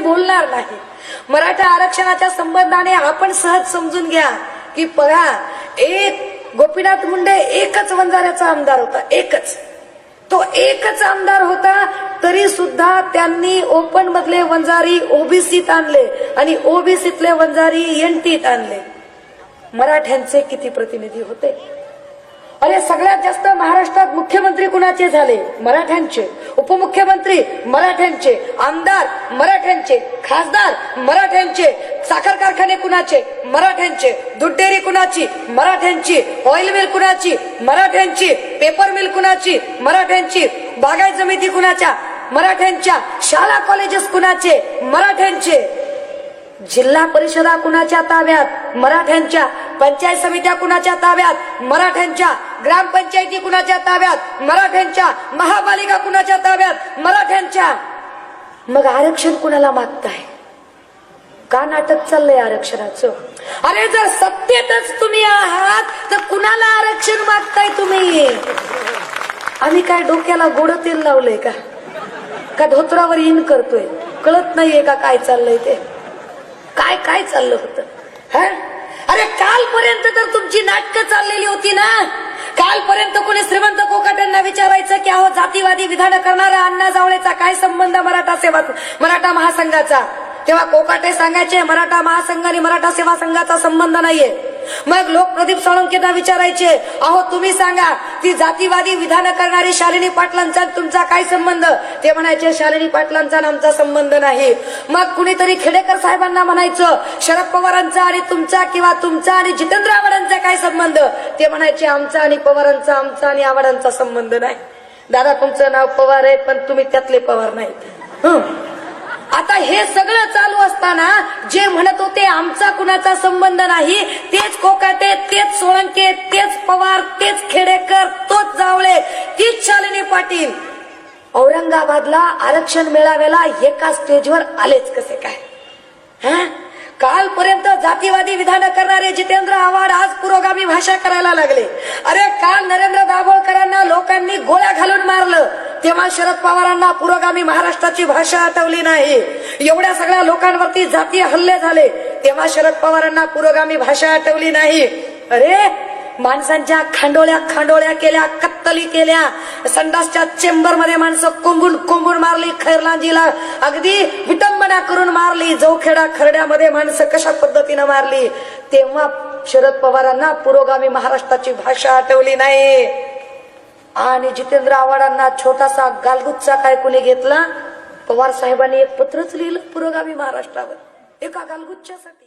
बोलणार नाही. मराठा आरक्षणाच्या संबंधाने आपण सहज समजून घ्या की बघा एक गोपीनाथ मुंडे एकच वंजाऱ्याचा आमदार होता एकच. तो एकच आमदार होता तरी सुद्धा त्यांनी ओपन मधले वंजारी ओबीसीत आणले आणि ओबीसीतले वंजारी एनटीत आणले. मराठ्यांचे किती प्रतिनिधी होते? अरे सगळ्यात जास्त महाराष्ट्रात मुख्यमंत्री कुणाचे झाले? मराठ्यांचे. उपमुख्यमंत्री मराठ्यांचे आमदार मराठ्यांचे खासदार मराठ्यांचे साखर कारखाने कुणाचे? मराठ्यांचे. दूध डेअरी कुणाची? मराठ्यांची. ऑइल मिल कुणाची? मराठ्यांची. पेपर मिल कुणाची? मराठ्यांची. बागायत समिती कुणाच्या? मराठ्यांच्या. शाळा कॉलेजेस कुणाचे? मराठ्यांचे. जिल्हा परिषदा कुणाच्या ताब्यात? मराठ्यांच्या. पंचायत समित्या कुणाच्या ताब्यात? मराठ्यांच्या. ग्रामपंचायती कुणाच्या ताब्यात? मराठ्यांच्या. महापालिका कुणाच्या ताब्यात? मराठ्यांच्या. मग आरक्षण कुणाला मागताय? का नाटक चाललंय आरक्षणाचं? अरे जर सत्तेतच तुम्ही आहात तर कुणाला आरक्षण मागताय तुम्ही? आम्ही काय डोक्याला गोड तेल लावलंय का? का धोत्रावर इन करतोय? कळत नाहीये का काय चाललंय ते? काय काय चाललं होतं? हा? अरे कालपर्यंत तर तुमची नाटकं चाललेली होती ना? कालपर्यंत कोणी श्रीमंत कोकाट्यांना विचारायचं की अहो जातीवादी विधान करणारा अण्णा जावळेचा काय संबंध मराठा सेवा मराठा महासंघाचा? तेव्हा कोकाटे सांगायचे मराठा महासंघ आणि मराठा सेवा संघाचा संबंध नाहीये. मग लोक प्रदीप साळुंकेंना विचारायचे अहो तुम्ही सांगा ती जातीवादी विधान करणारी शालिनी पाटलांचा आणि तुमचा काय संबंध? ते म्हणायचे शालिनी पाटलांचा आणि आमचा संबंध नाही. मग कुणीतरी खेडेकर साहेबांना म्हणायचं शरद पवारांचा आणि तुमचा किंवा तुमचा आणि जितेंद्र आव्हाडांचा काय संबंध? ते म्हणायचे आमचा आणि पवारांचा आमचा आणि आव्हाडांचा संबंध नाही. दादा तुमचं नाव पवार आहे पण तुम्ही त्यातले पवार नाही आता हे सगळं चालू असताना जे म्हणत होते आमचा कुणाचा संबंध नाही तेच कोकाटे तेच सोळंके तेच पवार तेच खेडेकर तोच जावळे तीच शालिनी पाटील. औरंगाबादला आरक्षण मेळाव्याला एका स्टेजवर आलेच कसे काय? हा? कालपर्यंत जातीवादी विधान करणारे जितेंद्र आव्हाड आज पुरोगामी भाषा करायला लागले. अरे काल नरेंद्र दाभोळकरांना लोकांनी गोळ्या घालून मारलं. तेव्हा शरद पवारांना पुरोगामी महाराष्ट्राची भाषा आठवली नाही. एवढ्या सगळ्या लोकांवरती जातीय हल्ले झाले. तेव्हा शरद पवारांना पुरोगामी भाषा आठवली नाही. अरे माणसांच्या खांडोळ्या खांडोळ्या केल्या कत्तली केल्या. संडासच्या चेंबरमध्ये माणसं कोंबून कोंबून मारली खैरलांजीला अगदी विटंबना करून मारली जवखेडा खरड्यामध्ये माणसं कशा पद्धतीनं मारली. तेव्हा शरद पवारांना पुरोगामी महाराष्ट्राची भाषा आठवली नाही. आणि जितेंद्र आव्हाडांना छोटासा गालगुच्चा काय कुणी घेतला? पवार साहेबांनी एक पत्रच लिहिलं पुरोगामी महाराष्ट्रावर. एका गालगुच्छासाठी